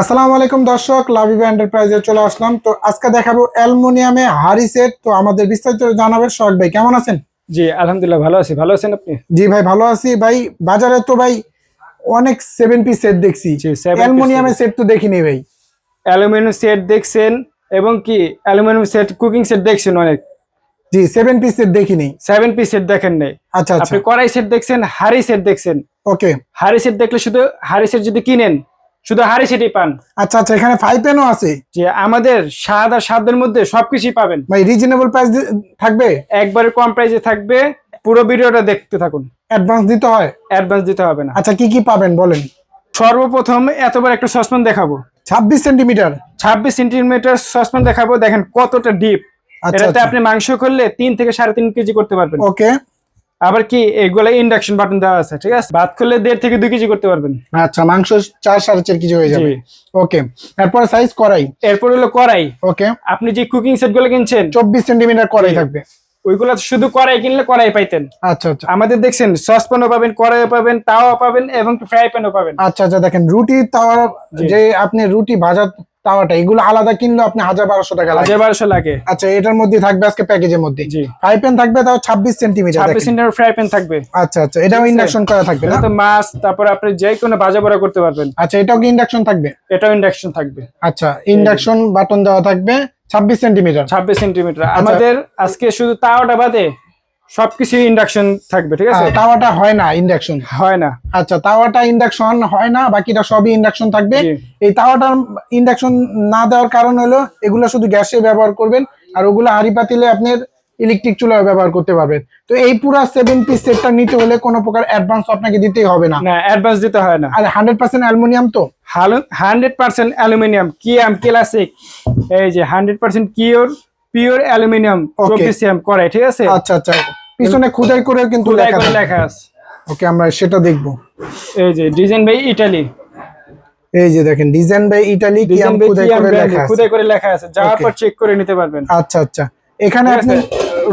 আসসালামু আলাইকুম দর্শক লাভিবা এন্টারপ্রাইজে চলে আসলাম। তো আজকে দেখাবো অ্যালুমিনিয়ামে হারি সেট তো আমাদের বিস্তারিত জানাবেন সোহাগ ভাই কেমন আছেন? জি আলহামদুলিল্লাহ ভালো আছি। ভালো আছেন আপনি? জি ভাই ভালো আছি। ভাই বাজারে তো ভাই অনেক সেভেন পিস সেট দেখছি। piece সেট তো দেখিনি ভাই। অ্যালুমিনিয়াম সেট দেখছেন এবং কি অ্যালুমিনিয়াম সেট কুকিং সেট দেখছেন অনেক? জি সেভেন পিস সেট দেখিনি। সেভেন পিস সেট দেখেন নাই। আচ্ছা আচ্ছা। আপনি কড়াই সেট দেখছেন হাড়ি সেট দেখছেন। ওকে হাড়ি সেট দেখলে শুধু হাড়ি সেট যদি কিনেন শুধু হাড়ি সেটই পান। আচ্ছা আচ্ছা এখানে ফাইভ পেনও আছে? যে আমাদের স্বাদ আর স্বাদের মধ্যে সবকিছুই পাবেন। ভাই রিজনেবল প্রাইস থাকবে? একবারে কম প্রাইসে থাকবে। পুরো ভিডিওটা দেখতে থাকুন। অ্যাডভান্স দিতে হয়? অ্যাডভান্স দিতে হবে না। আচ্ছা কি কি পাবেন বলেন? সর্বপ্রথম এতবার একটা সসপ্যান দেখাবো। ছাব্বিশ সেন্টিমিটার ছাব্বিশ সেন্টিমিটার সসপ্যান দেখাবো। দেখেন কতটা ডিপ আচ্ছা এটাতে আচ্ছা। আপনি মাংস করলে তিন থেকে সাড়ে তিন কেজি করতে পারবেন। ওকে আবার কি এগুলো ইন্ডাকশন বাটন দেওয়া আছে ঠিক আছে? ভাত করলে দেড় থেকে দুই কেজি করতে পারবেন। আচ্ছা মাংস চার সাড়ে চার কেজি হয়ে যাবে। ওকে এরপর সাইজ করাই এরপর হলো কড়াই। ওকে। আপনি যে কুকিং সেটগুলো কিনছেন চব্বিশ সেন্টিমিটার করাই থাকবে। ওইগুলো শুধু কড়াই কিনলে কড়াই পাইতেন। আচ্ছা আচ্ছা। আমাদের দেখছেন সসপ্যানও পাবেন কড়াইও পাবেন তাওয়া পাবেন এবং ফ্রাই প্যানও পাবেন। আচ্ছা আচ্ছা দেখেন রুটি তাওয়া যে আপনি রুটি ভাজা তাওয়াটা এগুলো আলাদা কিনলে আপনি হাজার বারোশো টাকা লাগে। হাজার বারোশো লাগে। আচ্ছা এটার মধ্যে থাকবে আজকে প্যাকেজের মধ্যে। ফ্রাই প্যান থাকবে তাও ছাব্বিশ সেন্টিমিটার ছাব্বিশ সেন্টিমিটার ফ্রাই প্যান থাকবে। আচ্ছা আচ্ছা এটাও ইন্ডাকশন করা থাকবে না? তো মাছ তারপর আপনি যে কোনো ভাজা বড়া করতে পারবেন। আচ্ছা এটাও কি ইন্ডাকশন থাকবে? এটাও ইন্ডাকশন থাকবে। আচ্ছা ইন্ডাকশন বাটন দেওয়া থাকবে ছাব্বিশ সেন্টিমিটার ছাব্বিশ সেন্টিমিটার আচ্ছা। আমাদের আজকে শুধু তাওয়াটা বাদে সবকিছু ইন্ডাকশন থাকবে ঠিক আছে? তাওয়াটা হয় না ইন্ডাকশন হয় না। আচ্ছা তাওয়াটা ইন্ডাকশন হয় না বাকিটা সবই ইন্ডাকশন থাকবে। এই তাওয়াটা ইন্ডাকশন না দেওয়ার কারণ হলো এগুলো শুধু গ্যাসে ব্যবহার করবেন আর ওগুলো হাঁড়ি পাতিলে আপনার ইলেকট্রিক চুলায় ব্যবহার করতে পারবেন। তো এই পুরো সেভেন পিস সেটটা নিতে হলে কোনো প্রকার অ্যাডভান্স আপনাকে দিতেই হবে না। না অ্যাডভান্স দিতে হয় না। আর হান্ড্রেড পার্সেন্ট অ্যালুমিনিয়াম তো? হান্ড্রেড পার্সেন্ট অ্যালুমিনিয়াম কি আম ক্লাসিক এই যে hundred percent cure pure aluminium. চব্বিশিয়াম করে ঠিক আছে? আচ্ছা আচ্ছা। পিছনে খুদাই করে কিন্তু লেখা আছে। ওকে আমরা সেটা দেখব। এই যে ডিজাইন বাই ইটালি। এই যে দেখেন ডিজাইন বাই ইটালি কি আম খুদাই করে লেখা আছে? খুদাই করে লেখা আছে। যাওয়ার পর চেক করে নিতে পারবেন। আচ্ছা আচ্ছা। এখানে আপনি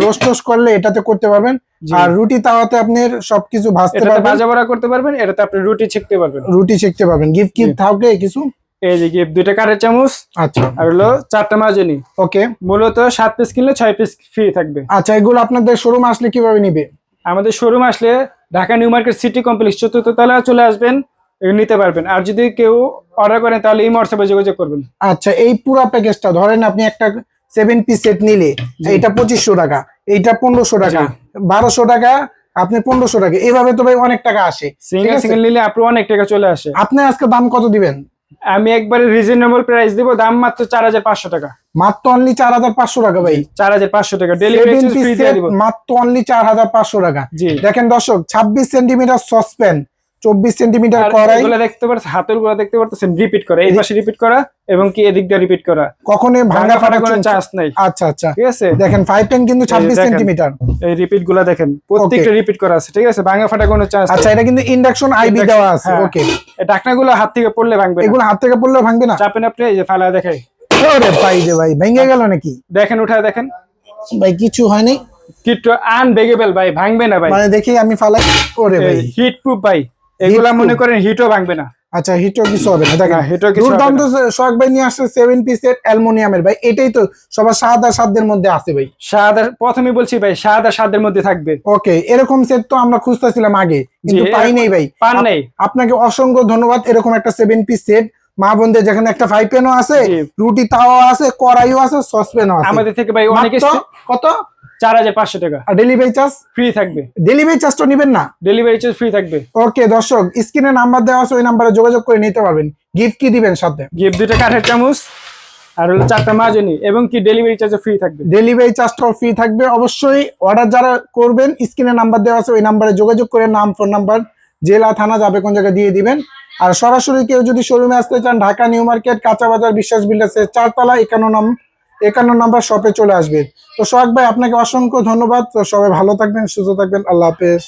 রোস্ট টোস্ট করলে এটাতে করতে পারবেন। আর রুটি তাওয়াতে আপনি সবকিছু ভাজতে পারবেন। ভাজা বড়া করতে পারবেন এটাতে আপনি রুটি ছেকতে পারবেন। রুটি শিখতে পারবেন। গিফট কি জি। থাকবে কিছু? এই যে গিফট দুইটা কাঠের চামচ আচ্ছা। আর হলো চারটা মাজনি। ওকে। মূলত সাত পিস কিনলে ছয় পিস ফ্রি থাকবে। আচ্ছা এগুলো আপনাদের শোরুম আসলে কীভাবে নিবে? আমাদের শোরুম আসলে Dhaka new market city complex চতুর্থ তলা চলে আসবেন নিতে পারবেন। আর যদি কেউ অর্ডার করেন তাহলে এই হোয়াটসঅ্যাপে যোগাযোগ করবেন। আচ্ছা এই পুরো প্যাকেজটা ধরেন আপনি একটা সেভেন পিস সেট নিলে এইটা পঁচিশশো টাকা এইটা পনেরোশো টাকা বারোশো টাকা আপনি পনেরোশো টাকা এভাবে তো ভাই অনেক টাকা আসে সিঙ্গেল সিঙ্গেল নিলে আপনি অনেক টাকা চলে আসে। আপনি আজকে দাম কত দিবেন? আমি একবারে রিজনেবল প্রাইস দিব দাম মাত্র চার হাজার পাঁচশো টাকা। মাত্র অনলি চার হাজার পাঁচশো টাকা ভাই। চার হাজার পাঁচশো টাকা ডেলিভারি ফ্রি দিয়ে দিব। মাত্র অনলি চার হাজার পাঁচশো টাকা। জি। দেখেন দর্শক 26 সেমি সসপ্যান চব্বিশ সেন্টিমিটার এগুলো দেখতে পাচ্ছেন হাতেরগুলো দেখতে পারতেছেন রিপিট করা এই পাশে রিপিট করা এবং কি এদিক দিয়ে রিপিট করা। কখনোই ভাঙা ফাটা কোনো চান্স নাই। আচ্ছা আচ্ছা। ঠিক আছে? দেখেন ফাইভ পেন কিন্তু ছাব্বিশ সেন্টিমিটার এই রিপিটগুলা দেখেন প্রত্যেকটা রিপিট করা আছে ঠিক আছে? ভাঙা ফাটা কোনো চান্স আচ্ছা এটা কিন্তু ইন্ডাকশন আইবি দেওয়া আছে হ্যাঁ। ওকে এই ঢাকনা গুলো হাত থেকে পড়লে ভাঙবে এগুলো হাত থেকে পড়লেও ভাঙবে না? চাপেন আপনি এই যে ফালা দেখাই। ওরে ভাই যে ভাই ভেঙে গেল নাকি? দেখেন উঠায় দেখেন। ভাই কিছু হয়নি। কিট্টু আনবেগেবল ভাই ভাঙবে না ভাই। মানে দেখি আমি ফালাই ওরে ভাই। হিট প্রুফ ভাই। এগুলা মনে করেন হিটও ভাঙবে না। আচ্ছা হিটও কিছু হবে না। দেখেন হিটও কিছু দুর্দান্ত শখ ভাই নিয়ে আসছে সেভেন পিসের অ্যালুমিনিয়ামের। ভাই এটাই তো সবার সাত আর সাতদের মধ্যে আছে ভাই। স্বাদ আর প্রথমে বলছি ভাই স্বাদ আর স্বাদের মধ্যে থাকবে। ওকে এরকম সেট তো আমরা খুঁজতেছিলাম আগে কিন্তু পাই নেই ভাই। পান নেই। আপনাকে অসংখ্য ধন্যবাদ এরকম একটা সেভেন পিস সেট মা বোনদের যেখানে একটা ফ্রাই প্যানও আছে রুটি তাওয়া আছে কড়াইও আছে সসপ্যানও আছে। আমাদের থেকে ভাই অনেক কত? চার হাজার পাঁচশো টাকা। আর ডেলিভারি চার্জ ফ্রি থাকবে। ডেলিভারি চার্জটা নেবেন না? ডেলিভারি চার্জ ফ্রি থাকবে। ওকে দর্শক স্ক্রিনে নাম্বার দেওয়া আছে ওই নাম্বারে যোগাযোগ করে নিতে পারবেন। গিফট কি দিবেন সাথে? গিফট দুইটা কাঠের চামচ আর হলো চারটা মাজনি এবং কি ডেলিভারি চার্জ ফ্রি থাকবে? ডেলিভারি চার্জটাও ফ্রি থাকবে। অবশ্যই অর্ডার যারা করবেন স্ক্রিনে নাম্বার দেওয়া আছে ওই নাম্বারে যোগাযোগ করে নাম ফোন নাম্বার জেলা থানা যাবে কোন জায়গায় দিয়ে দিবেন। আর সরাসরি কেউ যদি শোরুমে আসতে চান ঢাকা নিউ মার্কেট কাঁচা বাজার বিশ্বাস বিল্ডার্সের চারতলা একান্ন নাম একান্ন নাম্বার শপে চলে আসবেন তো সোহাগ ভাই, আপনাকে অসংখ্য ধন্যবাদ। তো সবাই ভালো থাকবেন, সুস্থ থাকবেন। আল্লাহ হাফেজ।